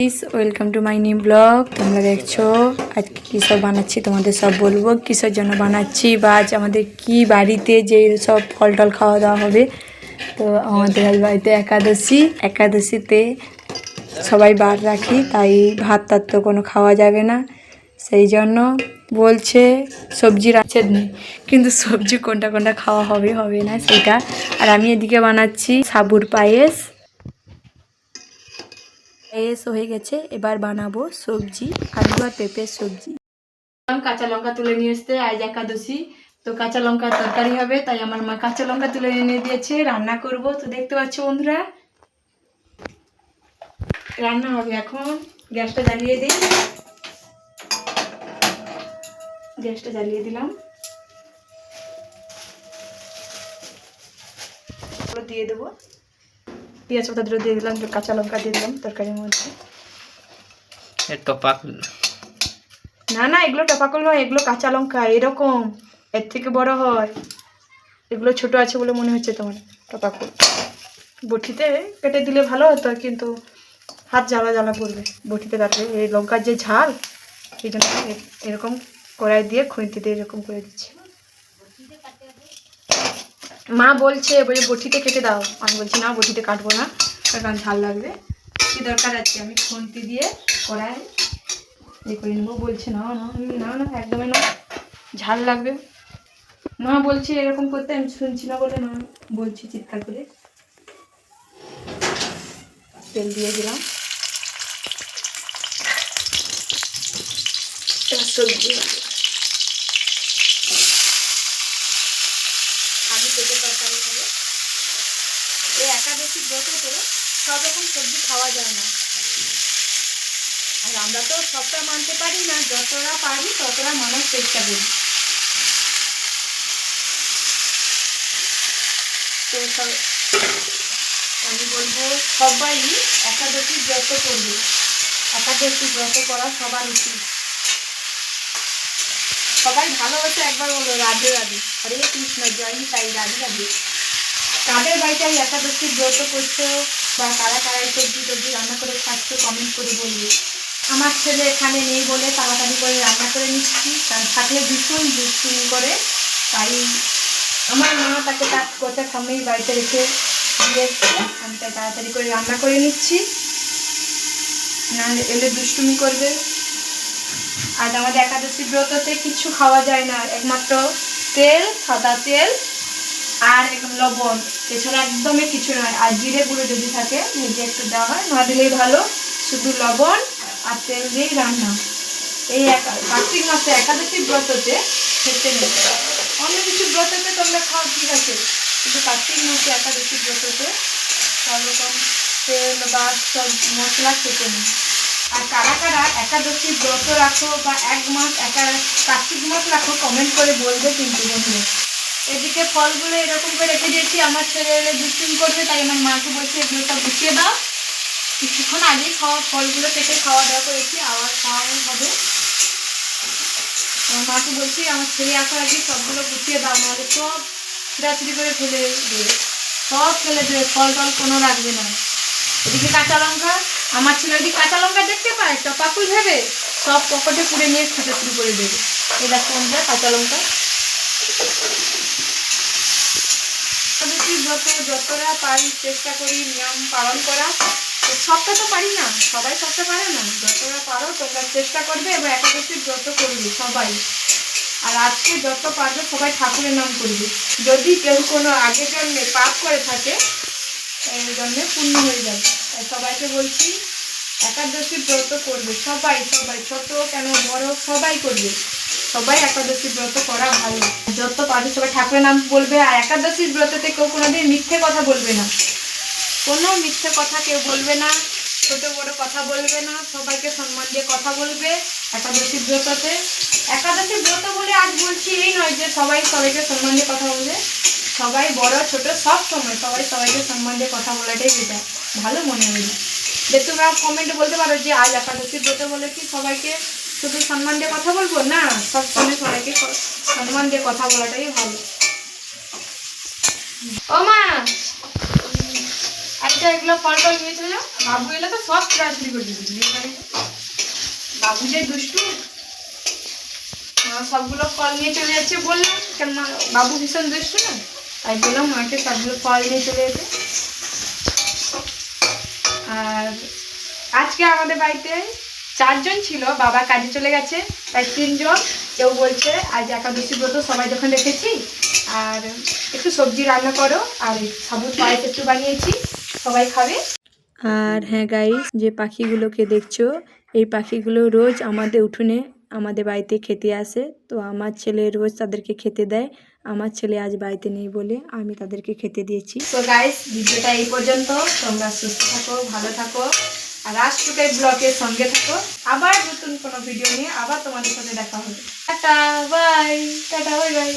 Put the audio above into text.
Please welcome to my new blog তোমরা দেখছ? আজকে কী সব বানাচ্ছি তোমাদের সব বলব। কিসের জন্য বানাচ্ছি বা আজ আমাদের কি বাড়িতে যে সব ফল টল খাওয়া দাওয়া হবে? তো আমাদের আজ বাড়িতে একাদশী। একাদশীতে সবাই বার রাখি, তাই ভাত টাত তো কোনো খাওয়া যাবে না। সেই জন্য বলছে সবজি রাখছে কিন্তু সবজি কোনটা কোনটা খাওয়া হবে হবে না সেটা। আর আমি এদিকে বানাচ্ছি সাবুর পায়েস। পায়েস হয়ে গেছে, এবার বানাবো সবজি, আলু আর পেঁপের সবজি। কাঁচা লঙ্কা তুলে নিয়ে এসতে আজ একাদশী, তো কাঁচা লঙ্কা তরকারি হবে, তাই আমার মা কাঁচা লঙ্কা তুলে এনে দিয়েছে, রান্না করব। তো দেখতে পাচ্ছ বন্ধুরা, রান্না হবে এখন। গ্যাসটা জ্বালিয়ে দিই। গ্যাসটা জ্বালিয়ে দিলাম। দিয়ে দেবো। পেঁয়াজ পাতা দুটো দিয়ে দিলাম কাঁচা লঙ্কা দিয়ে দিলাম তরকারির মধ্যে। না না এগুলো টপাকল নয় এগুলো কাঁচা লঙ্কা এরকম এর থেকে বড় হয়। এগুলো ছোট আছে বলে মনে হচ্ছে তোমার টপাকল। বটিতে কেটে দিলে ভালো হতো কিন্তু হাত জ্বালা জ্বালা করবে। বটিতে কাটবে এই লঙ্কার যে ঝাল এই জন্য এরকম কড়াই দিয়ে খুঁতিতে এরকম করে দিচ্ছি। মা বলছে, বলে, বটিতে কেটে দাও। আমি বলছি, না, বটিতে কাটবো না। কারণ ঝাল লাগবে। কি দরকার আছে? আমি খুন্তি দিয়ে কড়াই এ করে নেব। বলছে, না না না না, একদমই না। ঝাল লাগবে। মা বলছে, এরকম করতে আমি শুনছি না বলে না বলছি, চিৎকার করে। তেল দিয়ে দিলাম। সবজি হবে। আলু পেঁপে তরকারি হবে এই একাদশী ব্রততে সব রকম সবজি খাওয়া যায় না। আর আমরা তো সবটা মানতে পারি না, যতটা পারি ততটা মানার চেষ্টা করি। তো আমি বলব সবাই একাদশী ব্রত করবে। একাদশী ব্রত করা সবার উচিত। সবাই ভালো ভালোবাসে একবার বলো, রাধে রাধে। হরে কৃষ্ণ, জয় তাই রাধে রাধে। কাদের বাড়িতে এই একাদশী ব্রত করছ বা কারা কারা সবজি টবজি রান্না করে খাচ্ছ কমেন্ট করে বলবে। আমার ছেলে এখানে নেই বলে তাড়াতাড়ি করে রান্না করে নিচ্ছি কারণ থাকলে ভীষণ দুষ্টুমি করে, তাই আমার মা তাকে তার কোচার সামনেই বাড়িতে রেখে দিয়ে এসছে। আমি তাই তাড়াতাড়ি করে রান্না করে নিচ্ছি, নাহলে এলে দুষ্টুমি করবে। আর আমাদের একাদশী ব্রততে কিছু খাওয়া যায় না, একমাত্র তেল, সাদা তেল আর একদম লবণ, এছাড়া একদমই কিছু নয়। আর জিরে গুঁড়ো যদি থাকে, নিজে একটু দেওয়া হয়, না দিলেই ভালো। শুধু লবণ আর তেল দিয়েই রান্না। এই একা- কার্তিক মাসে একাদশী ব্রততে খেতে নেই। অন্য কিছু ব্রততে তোমরা খাও, ঠিক আছে। কিন্তু কার্তিক মাসে একাদশী ব্রততে সব রকম তেল বা সব মশলা খেতে নেই। আর কারা কারা একাদশী ব্রত রাখো বা এক মাস একা কার্তিক মাস রাখো কমেন্ট করে বলবে কিন্তু বন্ধুরা। এদিকে ফলগুলো এরকম করে রেখে দিয়েছি। আমার ছেলে এলে দুষ্টিং করবে, তাই আমার মাকে বলছি, এগুলো সব গুছিয়ে দাও। কিছুক্ষণ আগেই খাওয়া, ফলগুলো কেটে খাওয়া দাওয়া করেছি, আবার খাওয়া হবে। আমার মাকে বলছি, আমার ছেলে আসার আগে সবগুলো গুছিয়ে দাও, নাহলে সব ছিঁড়াছিড়ি করে ফেলে দেবে। সব ফেলে দেবে, ফল টল কোনো রাখবে না। এদিকে কাঁচা লঙ্কা, আমার ছেলে যদি কাঁচা লঙ্কা দেখতে পায়, টপাকুল ভেবে, সব পকেটে পুড়ে নিয়ে খেতে শুরু করে দেবে। দেখো বন্ধুরা কাঁচা লঙ্কা একাদশী যতটা পারি চেষ্টা করি, নিয়ম পালন করা, তো সবটা তো পারি না, সবাই সবটা পারে না। যতটা পারো, তোমরা চেষ্টা করবে এবং একাদশী ব্রত করবে সবাই। আর আজকে যত পারবে, সবাই ঠাকুরের নাম করবে। যদি কেউ কোনো আগের জন্মে পাপ করে থাকে, এই জন্যে পূর্ণ হয়ে যাবে। তাই সবাইকে বলছি একাদশী ব্রত করবে সবাই সবাই, ছোট কেন বড়, সবাই করবে। সবাই একাদশী ব্রত করা ভালো। যত পারবে সবাই ঠাকুরের নাম বলবে, আর একাদশী ব্রততে কেউ কোনোদিন মিথ্যে কথা বলবে না। কোনো মিথ্যে কথা কেউ বলবে না, ছোট বড় কথা বলবে না, সবাইকে সম্মান দিয়ে কথা বলবে একাদশী ব্রততে। একাদশী ব্রত বলে আজ বলছি এই নয় যে সবাই সবাইকে সম্মান দিয়ে কথা বলবে। সবাই বড়, ছোট, সব সময় সবাই সবাইকে সম্মান দিয়ে কথা বলাটাই যেটা। ভালো মনে হয় যে তোমরা কমেন্টে বলতে পারো যে আজ একাদশী ব্রত বলে কি সবাইকে শুধু সম্মান দিয়ে কথা বলব? না সব সময় সবাইকে সম্মান দিয়ে কথা বলাটাই ভালো। ও মা! বাড়িতে এগুলো ফল টল নিয়ে চলে যাও। বাবু এলে তো সব চুরি করে দিবি বাবু যে দুষ্টু সবগুলো ফল নিয়ে চলে যাচ্ছে বললাম কেন বাবু ভীষণ দুষ্টু না? তাই বললাম মাকে সবগুলো ফল নিয়ে চলে যেতে। আর আজকে আমাদের বাড়িতে চারজন ছিল বাবা কাজে চলে গেছে তাই তিনজন। কেউ বলছে আজ একাদশী ব্রত সবাই যখন রেখেছি আর একটু সবজি রান্না করো আর সাবুত পায়েস একটু বানিয়েছি সবাই খাবে। আর হ্যাঁ গাইস যে পাখিগুলোকে দেখছ এই পাখিগুলো রোজ আমাদের উঠোনে আমাদের বাড়িতে খেতে আসে। তো আমার ছেলে রোজ তাদেরকে খেতে দেয়। আমার ছেলে আজ বাড়িতে নেই বলে আমি তাদেরকে খেতে দিয়েছি। তো গাইস ভিডিওটা এই পর্যন্ত। তোমরা সুস্থ থাকো ভালো থাকো। আর রাষ্ট্রকে ব্লগের সঙ্গে থাকো। আবার নতুন কোনো ভিডিও নিয়ে আবার তোমাদের সাথে দেখা হবে। Tata bye tata bye by